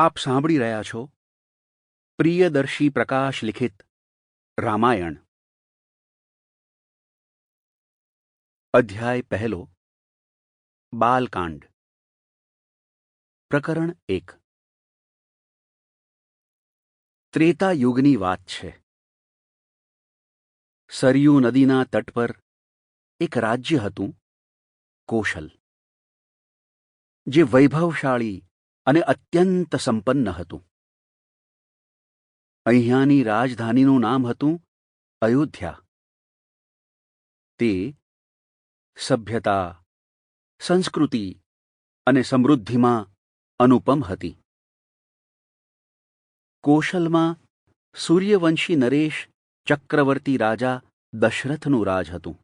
આપ સાંભળી રહ્યા છો? પ્રિયદર્શી પ્રકાશ લિખિત, રામાયણ. અધ્યાય પહેલો, બાલકાંડ. પ્રકરણ એક. ત્રેતા યુગની વાત છે. સરયુ નદીના તટ પર એક રાજ્ય હતું, કોશલ, જે વૈભવશાળી અને અત્યંત સંપન્ન હતું. અહીંયાની રાજધાનીનું નામ હતું અયોધ્યા. તે સભ્યતા, સંસ્કૃતિ અને સમૃદ્ધિમાં અનુપમ હતી. કોશલમાં સૂર્યવંશી નરેશ ચક્રવર્તી રાજા દશરથનું રાજ હતું.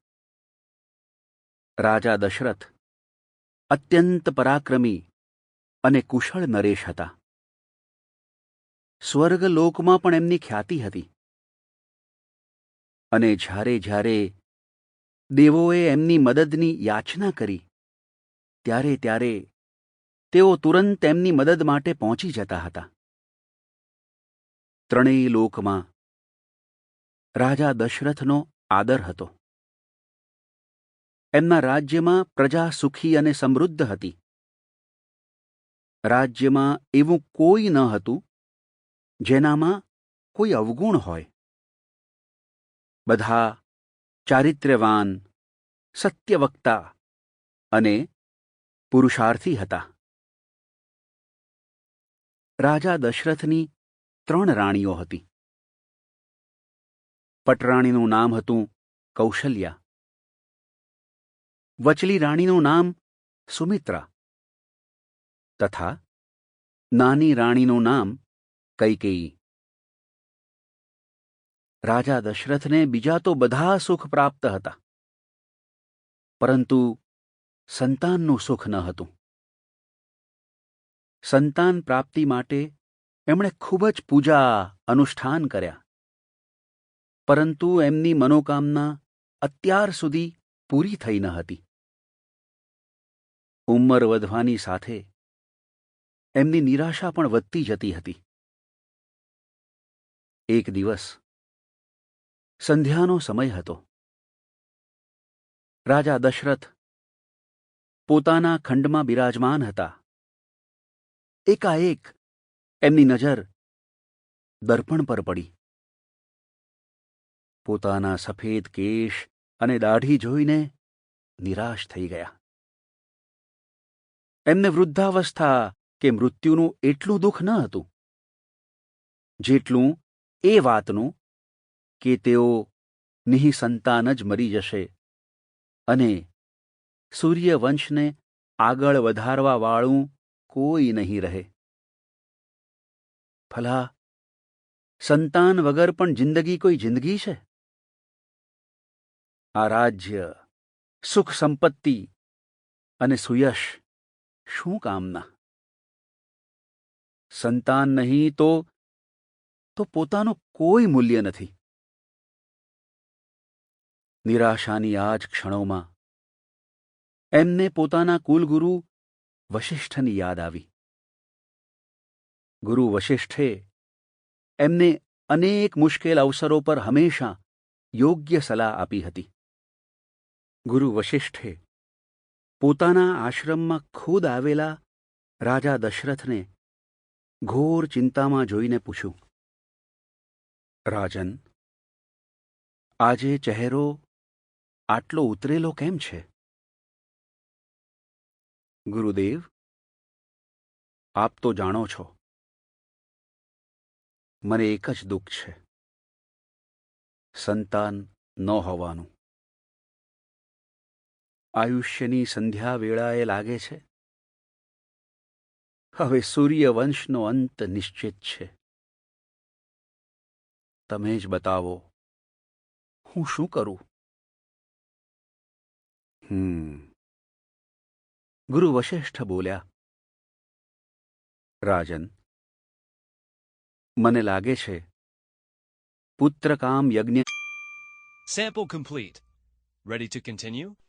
રાજા દશરથ અત્યંત પરાક્રમી અને કુશળ નરેશ હતા. સ્વર્ગલોકમાં પણ એમની ખ્યાતિ હતી. અને જ્યારે જ્યારે દેવોએ એમની મદદની યાચના કરી, ત્યારે ત્યારે તેઓ તુરંત એમની મદદ માટે પહોંચી જતા હતા. ત્રણેય લોકમાં રાજા દશરથનો આદર હતો. એમના રાજ્યમાં પ્રજા સુખી અને સમૃદ્ધ હતી. રાજ્યમાં એવું કોઈ ન હતું જેનામાં કોઈ અવગુણ હોય. બધા ચારિત્ર્યવાન, સત્યવક્તા અને પુરુષાર્થી હતા. રાજા દશરથની ત્રણ રાણીઓ હતી. પટરાણીનું નામ હતું કૌશલ્યા. વચલી રાણીનું નામ સુમિત્રા. તથા નાની રાણીનું નામ કૈકેયી રાજા દશરથને બીજા તો બધા સુખ પ્રાપ્ત હતા પરંતુ સંતાનનું સુખ ન હતું સંતાન પ્રાપ્તિ માટે એમણે ખૂબ જ પૂજા અનુષ્ઠાન કર્યા પરંતુ એમની મનોકામના અત્યાર સુધી પૂરી થઈ ન હતી ઉંમર વધવાની સાથે એમની નિરાશા પણ વધતી જતી હતી. એક દિવસ, સંધ્યાનો સમય હતો. રાજા દશરથ પોતાના ખંડમાં બિરાજમાન હતા. એકાએક એમની નજર દર્પણ પર પડી. પોતાના સફેદ કેશ અને દાઢી જોઈને નિરાશ થઈ ગયા. એમને વૃદ્ધાવસ્થા કે મૃત્યુનું એટલું દુઃખ ન હતું. જેટલું એ વાતનું કે તેઓ નિઃસંતાન જ મરી જશે અને સૂર્યવંશને આગળ વધારવાવાળું કોઈ નહીં રહે. ભલા, સંતાન વગર પણ જિંદગી કોઈ જિંદગી છે? આ રાજ્ય સુખ સંપત્તિ અને સુયશ શું કામના? સંતાન નહીં તો તો પોતાનું કોઈ મૂલ્ય નથી. નિરાશાની આ જ ક્ષણોમાં એમને પોતાના કુલગુરુ વશિષ્ઠની યાદ આવી. ગુરુ વશિષ્ઠે એમને અનેક મુશ્કેલ અવસરો પર હંમેશા યોગ્ય સલાહ આપી હતી. ગુરુ વશિષ્ઠે પોતાના આશ્રમમાં ખુદ આવેલા રાજા દશરથને ઘોર ચિંતામાં જોઈને પૂછ્યું, રાજન, આજે ચહેરો આટલો ઉતરેલો કેમ છે? ગુરુદેવ, આપ તો જાણો છો, મને એક જ દુઃખ છે, સંતાન ન હોવાનું. આયુષ્યની સંધ્યા વેળાએ લાગે છે હવે સૂર્યવંશનો અંત નિશ્ચિત છે. તમે જ બતાવો હું શું કરું? હમ. ગુરુ વશિષ્ઠ બોલ્યા રાજન મને લાગે છે પુત્રકામ યજ્ઞ sample complete ready to continue?